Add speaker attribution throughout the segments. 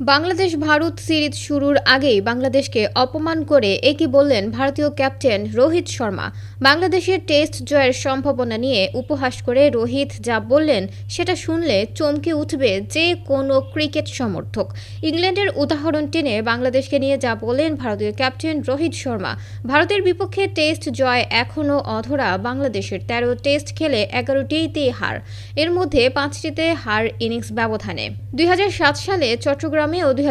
Speaker 1: Bangladesh, Bharat series শুরুর আগেই বাংলাদেশকে অপমান করে একই বললেন ভারতীয় ক্যাপ্টেন রোহিত শর্মা। বাংলাদেশের টেস্ট জয়ের সম্ভাবনা নিয়ে উপহাস করে রোহিত যা বললেন, সেটা শুনলে চমকে উঠবে যে কোনো ক্রিকেট সমর্থক। ইংল্যান্ডের উদাহরণ টেনে বাংলাদেশকে নিয়ে যা বললেন ভারতীয় ক্যাপ্টেন রোহিত শর্মা। ভারতের বিপক্ষে টেস্ট জয় এখনও অধরা বাংলাদেশের। তেরো টেস্ট খেলে এগারোটিতেই হার। এর মধ্যে পাঁচটিতে হার ইনিংস ব্যবধানে। দুই হাজার সাত সালে চট্টগ্রামে ও দুই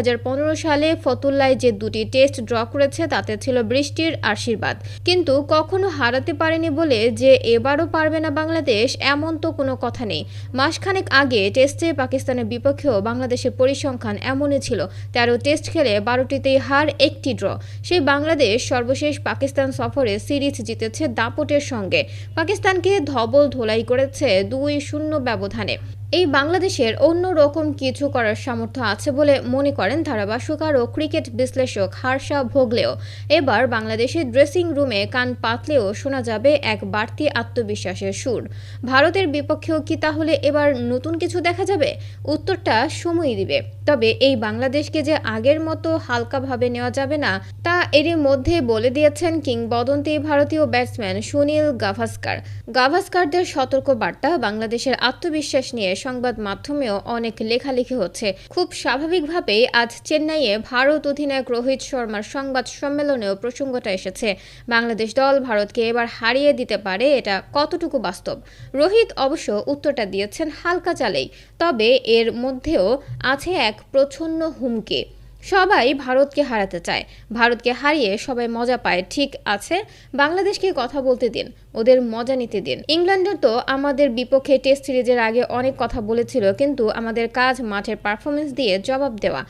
Speaker 1: সালে ফতুল্লায় যে দুটি টেস্ট ড্র করেছে, তাতে ছিল বৃষ্টির আশীর্বাদ। কিন্তু কখনো হারাতে পারেনি বলে যে এবারও পারবে না বাংলাদেশ, এমন তো কোনো কথা নেই। মাসখানেক আগে টেস্টে পাকিস্তানের বিপক্ষেও বাংলাদেশের পরিসংখ্যান এমনই ছিল। তেরো টেস্ট খেলে বারোটিতেই হার, একটি ড্র। সেই বাংলাদেশ সর্বশেষ পাকিস্তান সফরে সিরিজ জিতেছে দাপটের সঙ্গে। পাকিস্তানকে ধবল ধোলাই করেছে দুই শূন্য ব্যবধানে। এই বাংলাদেশের অন্য রকম কিছু করার সামর্থ্য আছে বলে মনে করেন ধারাভাষ্যকার ও ক্রিকেট বিশ্লেষক হার্ষা ভোগলেও। এবার বাংলাদেশের ড্রেসিং রুমে কান পাতলেও শোনা যাবে এক বাড়তি আত্মবিশ্বাসের সুর। ভারতের বিপক্ষেও কি তাহলে এবার নতুন কিছু দেখা যাবে? উত্তরটা সময়ই দিবে। তবে এই বাংলাদেশকে যে আগের মতো হালকাভাবে নেওয়া যাবে না, তা এরই মধ্যে বলে দিয়েছেন কিংবদন্তি ভারতীয় ব্যাটসম্যান সুনীল গাভাস্কার। গাভাস্কারদের সতর্ক বার্তা বাংলাদেশের আত্মবিশ্বাস নিয়ে সংবাদ মাধ্যমেও অনেক লেখালেখি হচ্ছে। খুব স্বাভাবিকভাবেই আজ চেন্নাইয়ে ভারত অধিনায়ক রোহিত শর্মার সংবাদ সম্মেলনেও প্রসঙ্গটা এসেছে। বাংলাদেশ দল ভারতকে এবার হারিয়ে দিতে পারে, এটা কতটুকু বাস্তব? রোহিত অবশ্য উত্তরটা দিয়েছেন হালকা চালেই, তবে এর মধ্যেও আছে এক প্রচ্ছন্ন হুমকি। সবাই ভারতকে হারাতে চায়। ভারতকে হারিয়ে সবাই মজা পায়। ঠিক আছে, বাংলাদেশকে কথা বলতে দিন, ওদের মজা নিতে দিন। ইংল্যান্ডও তো আমাদের বিপক্ষে টেস্ট সিরিজের আগে অনেক কথা বলেছিল, কিন্তু আমাদের কাজ মাঠের পারফরমেন্স দিয়ে জবাব দেওয়া।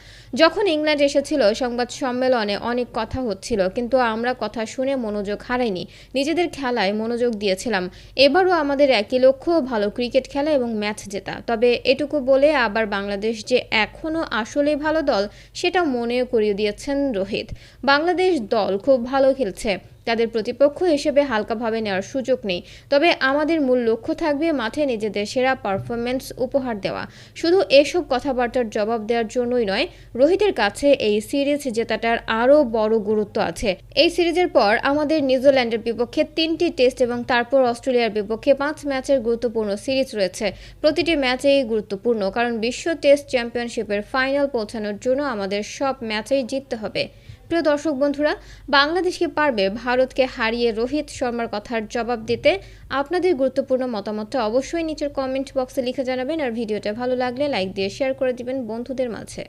Speaker 1: যখন ইংল্যান্ড এসেছিল, সংবাদ সম্মেলনে অনেক কথা হচ্ছিল, কিন্তু আমরা কথা শুনে মনোযোগ হারাইনি। নিজেদের খেলায় মনোযোগ দিয়েছিলাম। এবারও আমাদের একই লক্ষ্য, ভালো ক্রিকেট খেলা এবং ম্যাচ জেতা। তবে এটুকু বলে আবার বাংলাদেশ যে এখনও আসলে ভালো দল সেটা মনেও করিয়ে দিয়েছেন রোহিত। বাংলাদেশ দল খুব ভালো খেলছে। তাদের প্রতিপক্ষ হিসেবে হালকাভাবে নেওয়ার সুযোগ নেই। তবে আমাদের মূল লক্ষ্য থাকবে মাঠে নিজেদের সেরা পারফরমেন্স উপহার দেওয়া। শুধু এসব কথাবার্তার জবাব দেওয়ার জন্যই নয়, রোহিতের কাছে এই সিরিজ জেতাটার আরও বড় গুরুত্ব আছে। এই সিরিজের পর আমাদের নিউজিল্যান্ডের বিপক্ষে তিনটি টেস্ট এবং তারপর অস্ট্রেলিয়ার বিপক্ষে পাঁচ ম্যাচের গুরুত্বপূর্ণ সিরিজ রয়েছে। প্রতিটি ম্যাচেই গুরুত্বপূর্ণ, কারণ বিশ্ব টেস্ট চ্যাম্পিয়নশিপের ফাইনাল পৌঁছানোর জন্য আমাদের সব ম্যাচেই জিততে হবে। প্রিয় দর্শক বন্ধুরা, বাংলাদেশকে পারবে ভারতকে হারিয়ে রোহিত শর্মার কথার জবাব দিতে। আপনাদের গুরুত্বপূর্ণ মতামতটা অবশ্যই নিচের কমেন্ট বক্সে লিখে জানাবেন আর ভিডিওটা ভালো লাগলে লাইক দিয়ে শেয়ার করে দিবেন বন্ধুদের মাঝে।